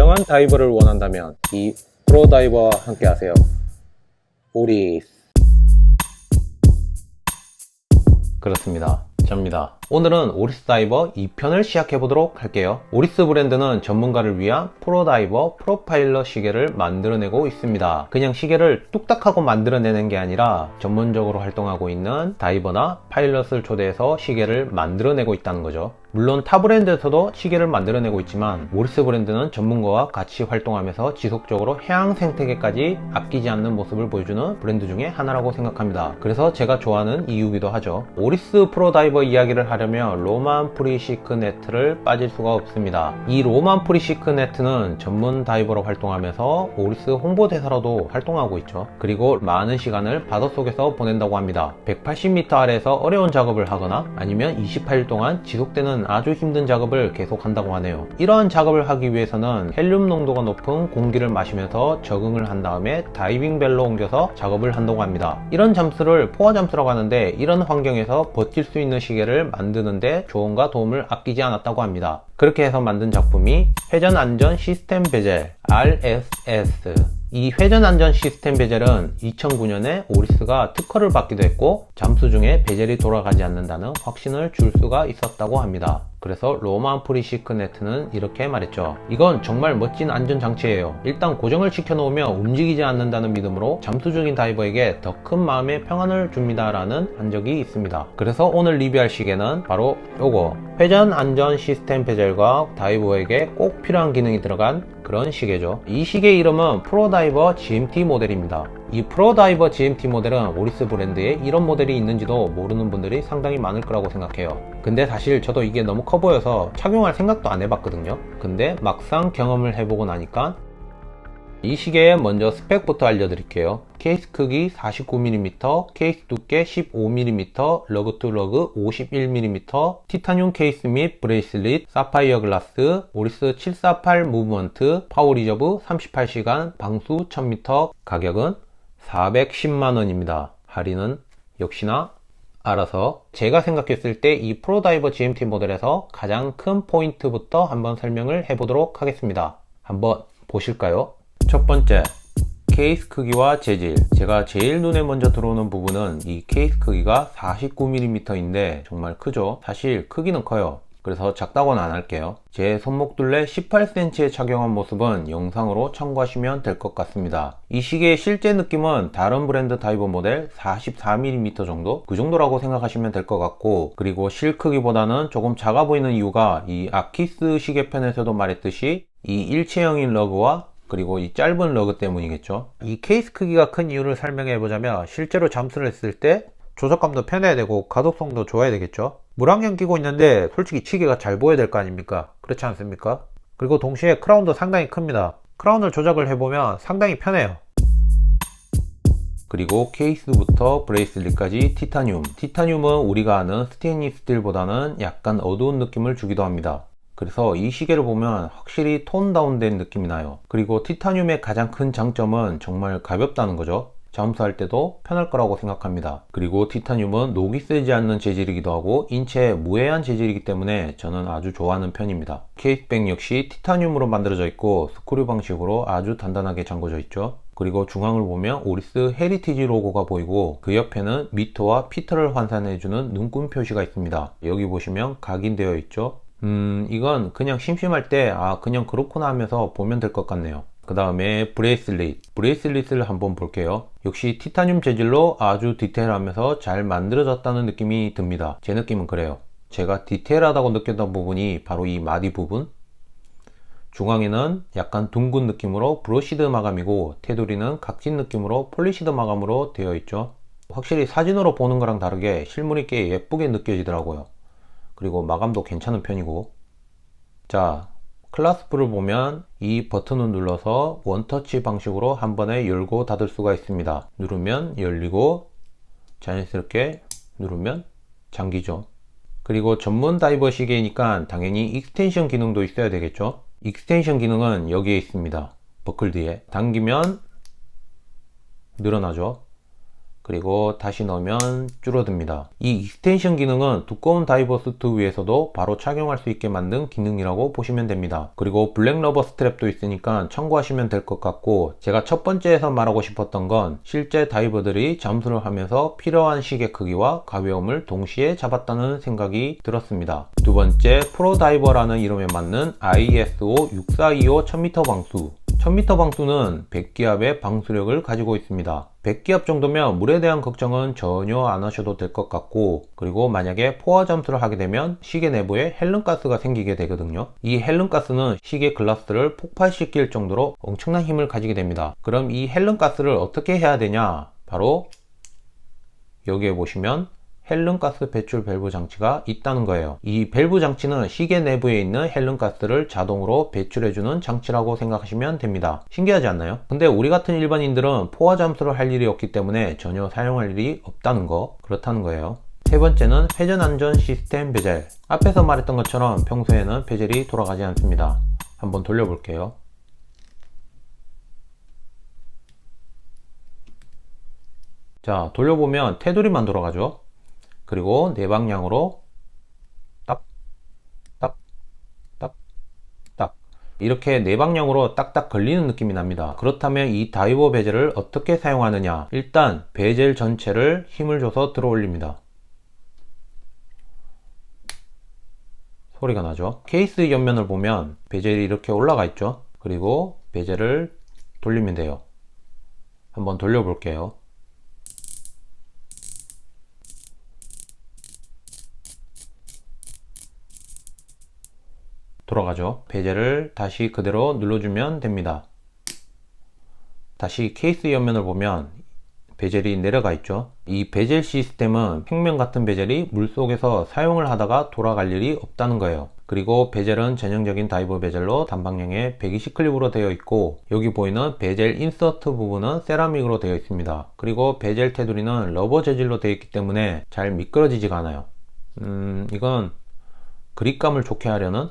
진정한 다이버를 원한다면 이 프로 다이버와 함께 하세요. 오리스. 그렇습니다. 접니다. 오늘은 오리스 다이버 2편을 시작해 보도록 할게요. 오리스 브랜드는 전문가를 위한 프로 다이버 프로파일러 시계를 만들어내고 있습니다. 그냥 시계를 뚝딱하고 만들어내는 게 아니라 전문적으로 활동하고 있는 다이버나 파일럿을 초대해서 시계를 만들어내고 있다는 거죠. 물론 타 브랜드에서도 시계를 만들어내고 있지만 오리스 브랜드는 전문가와 같이 활동하면서 지속적으로 해양 생태계까지 아끼지 않는 모습을 보여주는 브랜드 중에 하나라고 생각합니다. 그래서 제가 좋아하는 이유기도 하죠. 오리스 프로 다이버 이야기를 하려면 로만 프리시크 네트를 빠질 수가 없습니다. 이 로만 프리시크 네트는 전문 다이버로 활동하면서 오리스 홍보대사로도 활동하고 있죠. 그리고 많은 시간을 바닷속에서 보낸다고 합니다. 180m 아래에서 어려운 작업을 하거나 아니면 28일 동안 지속되는 아주 힘든 작업을 계속 한다고 하네요. 이러한 작업을 하기 위해서는 헬륨 농도가 높은 공기를 마시면서 적응을 한 다음에 다이빙 벨로 옮겨서 작업을 한다고 합니다. 이런 잠수를 포화 잠수라고 하는데 이런 환경에서 버틸 수 있는 시계를 만드는데 조언과 도움을 아끼지 않았다고 합니다. 그렇게 해서 만든 작품이 회전 안전 시스템 베젤 RSS 이 회전 안전 시스템 베젤은 2009년에 오리스가 특허를 받기도 했고 잠수 중에 베젤이 돌아가지 않는다는 확신을 줄 수가 있었다고 합니다. 그래서 로만 프리시크 네트는 이렇게 말했죠. 이건 정말 멋진 안전장치예요. 일단 고정을 시켜놓으면 움직이지 않는다는 믿음으로 잠수 중인 다이버에게 더 큰 마음의 평안을 줍니다라는 한 적이 있습니다. 그래서 오늘 리뷰할 시계는 바로 요거 회전 안전 시스템 베젤과 다이버에게 꼭 필요한 기능이 들어간 그런 시계죠. 이 시계 이름은 프로다이버 GMT 모델입니다. 이 프로다이버 GMT 모델은 오리스 브랜드에 이런 모델이 있는지도 모르는 분들이 상당히 많을 거라고 생각해요. 근데 사실 저도 이게 너무 커 보여서 착용할 생각도 안 해봤거든요. 근데 막상 경험을 해보고 나니까 이 시계의 먼저 스펙부터 알려드릴게요. 케이스 크기 49mm, 케이스 두께 15mm, 러그 투 러그 51mm, 티타늄 케이스 및 브레이슬릿, 사파이어 글라스, 오리스 748 무브먼트, 파워 리저브 38시간, 방수 1000m, 가격은 410만원입니다. 할인은 역시나 알아서 제가 생각했을 때 이 프로다이버 GMT 모델에서 가장 큰 포인트부터 한번 설명을 해보도록 하겠습니다. 한번 보실까요? 첫 번째, 케이스 크기와 재질. 제가 제일 눈에 먼저 들어오는 부분은 이 케이스 크기가 49mm인데 정말 크죠? 사실 크기는 커요. 그래서 작다고는 안 할게요. 제 손목 둘레 18cm에 착용한 모습은 영상으로 참고하시면 될 것 같습니다. 이 시계의 실제 느낌은 다른 브랜드 다이버 모델 44mm 정도? 그 정도라고 생각하시면 될 것 같고 그리고 실 크기보다는 조금 작아 보이는 이유가 이 아키스 시계편에서도 말했듯이 이 일체형인 러그와 그리고 이 짧은 러그 때문이겠죠. 이 케이스 크기가 큰 이유를 설명해 보자면 실제로 잠수를 했을 때 조작감도 편해야 되고 가독성도 좋아야 되겠죠. 물안경 끼고 있는데 솔직히 시계가 잘 보여야 될 거 아닙니까? 그렇지 않습니까? 그리고 동시에 크라운도 상당히 큽니다. 크라운을 조작을 해보면 상당히 편해요. 그리고 케이스부터 브레이슬릿까지 티타늄. 티타늄은 우리가 아는 스테인리스 스틸보다는 약간 어두운 느낌을 주기도 합니다. 그래서 이 시계를 보면 확실히 톤 다운된 느낌이 나요. 그리고 티타늄의 가장 큰 장점은 정말 가볍다는 거죠. 잠수할 때도 편할 거라고 생각합니다. 그리고 티타늄은 녹이 쓰지 않는 재질이기도 하고 인체에 무해한 재질이기 때문에 저는 아주 좋아하는 편입니다. 케이스백 역시 티타늄으로 만들어져 있고 스크류 방식으로 아주 단단하게 잠궈져 있죠. 그리고 중앙을 보면 오리스 헤리티지 로고가 보이고 그 옆에는 미터와 피터를 환산해주는 눈금 표시가 있습니다. 여기 보시면 각인되어 있죠. 음, 이건 그냥 심심할 때, 아, 그냥 그렇구나 하면서 보면 될 것 같네요. 그 다음에 브레이슬릿. 브레이슬릿을 한번 볼게요. 역시 티타늄 재질로 아주 디테일하면서 잘 만들어졌다는 느낌이 듭니다. 제 느낌은 그래요. 제가 디테일하다고 느꼈던 부분이 바로 이 마디 부분. 중앙에는 약간 둥근 느낌으로 브러시드 마감이고 테두리는 각진 느낌으로 폴리시드 마감으로 되어 있죠. 확실히 사진으로 보는 거랑 다르게 실물이 꽤 예쁘게 느껴지더라고요. 그리고 마감도 괜찮은 편이고. 자 클라스프를 보면 이 버튼을 눌러서 원터치 방식으로 한 번에 열고 닫을 수가 있습니다. 누르면 열리고 자연스럽게 누르면 잠기죠. 그리고 전문 다이버 시계이니까 당연히 익스텐션 기능도 있어야 되겠죠? 익스텐션 기능은 여기에 있습니다. 버클 뒤에. 당기면 늘어나죠 그리고 다시 넣으면 줄어듭니다. 이 익스텐션 기능은 두꺼운 다이버 수트 위에서도 바로 착용할 수 있게 만든 기능이라고 보시면 됩니다. 그리고 블랙 러버 스트랩도 있으니까 참고하시면 될 것 같고 제가 첫 번째에서 말하고 싶었던 건 실제 다이버들이 잠수를 하면서 필요한 시계 크기와 가벼움을 동시에 잡았다는 생각이 들었습니다. 두 번째 프로 다이버라는 이름에 맞는 ISO 6425 1000m 방수 1000m 방수는 100기압의 방수력을 가지고 있습니다. 100기압 정도면 물에 대한 걱정은 전혀 안 하셔도 될 것 같고 그리고 만약에 포화 잠수를 하게 되면 시계 내부에 헬름가스가 생기게 되거든요. 이 헬름가스는 시계 글라스를 폭발시킬 정도로 엄청난 힘을 가지게 됩니다. 그럼 이 헬름가스를 어떻게 해야 되냐? 바로 여기에 보시면 헬름가스 배출 밸브 장치가 있다는 거예요. 이 밸브 장치는 시계 내부에 있는 헬름가스를 자동으로 배출해주는 장치라고 생각하시면 됩니다. 신기하지 않나요? 근데 우리 같은 일반인들은 포화 잠수를 할 일이 없기 때문에 전혀 사용할 일이 없다는 거 그렇다는 거예요. 세 번째는 회전 안전 시스템 베젤. 앞에서 말했던 것처럼 평소에는 베젤이 돌아가지 않습니다. 한번 돌려볼게요. 자, 돌려보면 테두리만 돌아가죠. 그리고 네 방향으로 딱, 딱, 딱, 딱. 이렇게 네 방향으로 딱딱 걸리는 느낌이 납니다. 그렇다면 이 다이버 베젤을 어떻게 사용하느냐? 일단 베젤 전체를 힘을 줘서 들어 올립니다. 소리가 나죠. 케이스 옆면을 보면 베젤이 이렇게 올라가 있죠. 그리고 베젤을 돌리면 돼요. 한번 돌려볼게요. 돌아가죠. 베젤을 다시 그대로 눌러주면 됩니다. 다시 케이스 옆면을 보면 베젤이 내려가 있죠. 이 베젤 시스템은 평면 같은 베젤이 물속에서 사용을 하다가 돌아갈 일이 없다는 거예요. 그리고 베젤은 전형적인 다이버 베젤로 단방향에 120 클립으로 되어 있고 여기 보이는 베젤 인서트 부분은 세라믹으로 되어 있습니다. 그리고 베젤 테두리는 러버 재질로 되어 있기 때문에 잘 미끄러지지가 않아요. 음, 이건 그립감을 좋게 하려는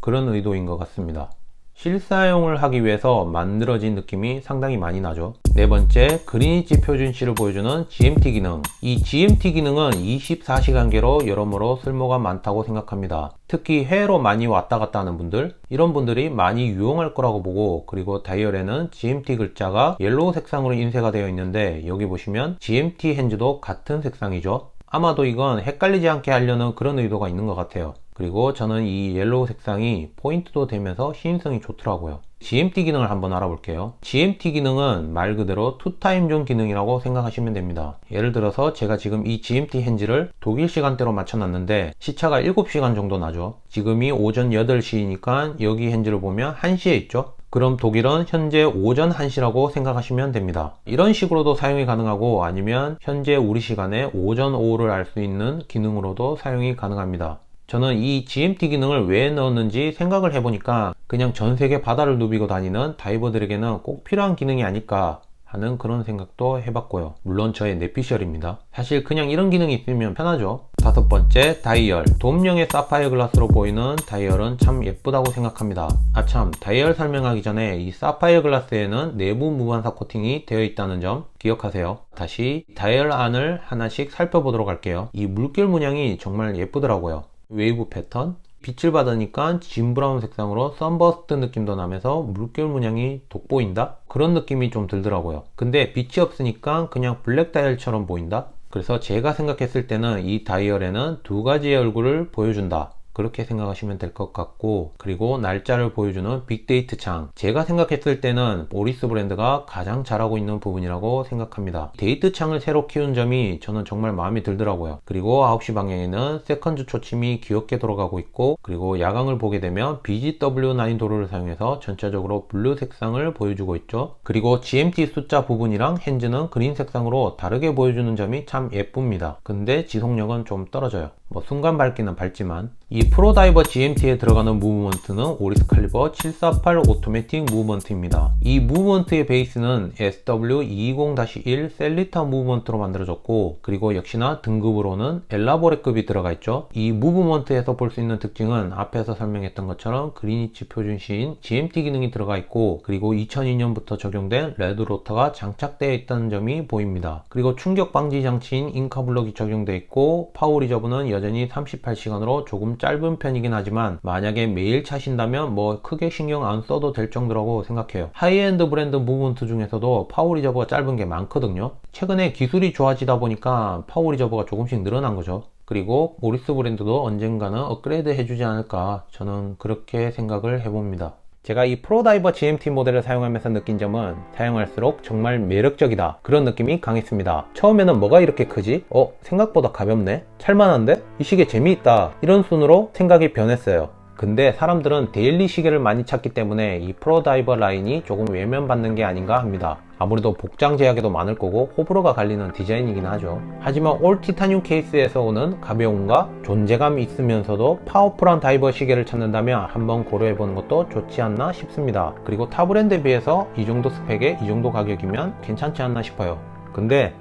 그런 의도인 것 같습니다. 실사용을 하기 위해서 만들어진 느낌이 상당히 많이 나죠. 네 번째, 그리니치 표준시를 보여주는 GMT 기능. 이 GMT 기능은 24시간계로 여러모로 쓸모가 많다고 생각합니다. 특히 해외로 많이 왔다 갔다 하는 분들, 이런 분들이 많이 유용할 거라고 보고, 그리고 다이얼에는 GMT 글자가 옐로우 색상으로 인쇄가 되어 있는데, 여기 보시면 GMT 핸즈도 같은 색상이죠. 아마도 이건 헷갈리지 않게 하려는 그런 의도가 있는 것 같아요. 그리고 저는 이 옐로우 색상이 포인트도 되면서 시인성이 좋더라고요. GMT 기능을 한번 알아볼게요. GMT 기능은 말 그대로 투타임 존 기능이라고 생각하시면 됩니다. 예를 들어서 제가 지금 이 GMT 핸즈를 독일 시간대로 맞춰놨는데 시차가 7시간 정도 나죠. 지금이 오전 8시니까 여기 핸즈를 보면 1시에 있죠. 그럼 독일은 현재 오전 1시라고 생각하시면 됩니다. 이런 식으로도 사용이 가능하고 아니면 현재 우리 시간에 오전 오후를 알 수 있는 기능으로도 사용이 가능합니다. 저는 이 GMT 기능을 왜 넣었는지 생각을 해보니까 그냥 전 세계 바다를 누비고 다니는 다이버들에게는 꼭 필요한 기능이 아닐까 하는 그런 생각도 해봤고요. 물론 저의 내피셜입니다. 사실 그냥 이런 기능이 있으면 편하죠. 다섯 번째, 다이얼. 돔형의 사파이어 글라스로 보이는 다이얼은 참 예쁘다고 생각합니다. 아참, 다이얼 설명하기 전에 이 사파이어 글라스에는 내부 무반사 코팅이 되어 있다는 점 기억하세요. 다시 다이얼 안을 하나씩 살펴보도록 할게요. 이 물결 문양이 정말 예쁘더라고요. 웨이브 패턴 빛을 받으니까 진 브라운 색상으로 썬버스트 느낌도 나면서 물결 문양이 돋보인다? 그런 느낌이 좀 들더라고요. 근데 빛이 없으니까 그냥 블랙 다이얼처럼 보인다? 그래서 제가 생각했을 때는 이 다이얼에는 두 가지의 얼굴을 보여준다. 그렇게 생각하시면 될 것 같고 그리고 날짜를 보여주는 빅데이트 창. 제가 생각했을 때는 오리스 브랜드가 가장 잘하고 있는 부분이라고 생각합니다. 데이트 창을 새로 키운 점이 저는 정말 마음에 들더라고요. 그리고 9시 방향에는 세컨즈 초침이 귀엽게 돌아가고 있고 그리고 야광을 보게 되면 BGW9 도로를 사용해서 전체적으로 블루 색상을 보여주고 있죠. 그리고 GMT 숫자 부분이랑 핸즈는 그린 색상으로 다르게 보여주는 점이 참 예쁩니다. 근데 지속력은 좀 떨어져요 뭐 순간 밝기는 밝지만 이 프로다이버 GMT에 들어가는 무브먼트는 오리스 칼리버 748 오토매틱 무브먼트입니다. 이 무브먼트의 베이스는 SW220-1 셀리타 무브먼트로 만들어졌고 그리고 역시나 등급으로는 엘라보레급이 들어가 있죠. 이 무브먼트에서 볼 수 있는 특징은 앞에서 설명했던 것처럼 그리니치 표준시인 GMT 기능이 들어가 있고 그리고 2002년부터 적용된 레드 로터가 장착되어 있다는 점이 보입니다. 그리고 충격 방지 장치인 인카블럭이 적용되어 있고 파워 리저브는 여전히 38시간으로 조금 짧은 편이긴 하지만 만약에 매일 차신다면 뭐 크게 신경 안 써도 될 정도라고 생각해요. 하이엔드 브랜드 무브먼트 중에서도 파워 리저브가 짧은 게 많거든요. 최근에 기술이 좋아지다 보니까 파워 리저브가 조금씩 늘어난 거죠. 그리고 모리스 브랜드도 언젠가는 업그레이드 해주지 않을까 저는 그렇게 생각을 해봅니다. 제가 이 프로다이버 GMT 모델을 사용하면서 느낀 점은 사용할수록 정말 매력적이다 그런 느낌이 강했습니다 처음에는 뭐가 이렇게 크지? 어? 생각보다 가볍네? 찰만한데? 이 시계 재미있다 이런 순으로 생각이 변했어요 근데 사람들은 데일리 시계를 많이 찾기 때문에 이 프로다이버 라인이 조금 외면받는 게 아닌가 합니다. 아무래도 복장 제약에도 많을 거고 호불호가 갈리는 디자인이긴 하죠. 하지만 올 티타늄 케이스에서 오는 가벼움과 존재감이 있으면서도 파워풀한 다이버 시계를 찾는다면 한번 고려해보는 것도 좋지 않나 싶습니다. 그리고 타 브랜드에 비해서 이 정도 스펙에 이 정도 가격이면 괜찮지 않나 싶어요. 근데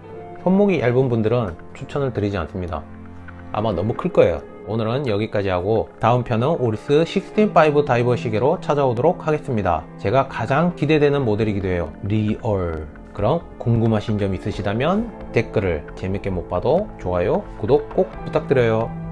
손목이 얇은 분들은 추천을 드리지 않습니다. 아마 너무 클 거예요 오늘은 여기까지 하고 다음 편은 오리스 165 다이버 시계로 찾아오도록 하겠습니다. 제가 가장 기대되는 모델이기도 해요. 리얼. 그럼 궁금하신 점 있으시다면 댓글을 재밌게 못 봐도 좋아요 구독 꼭 부탁드려요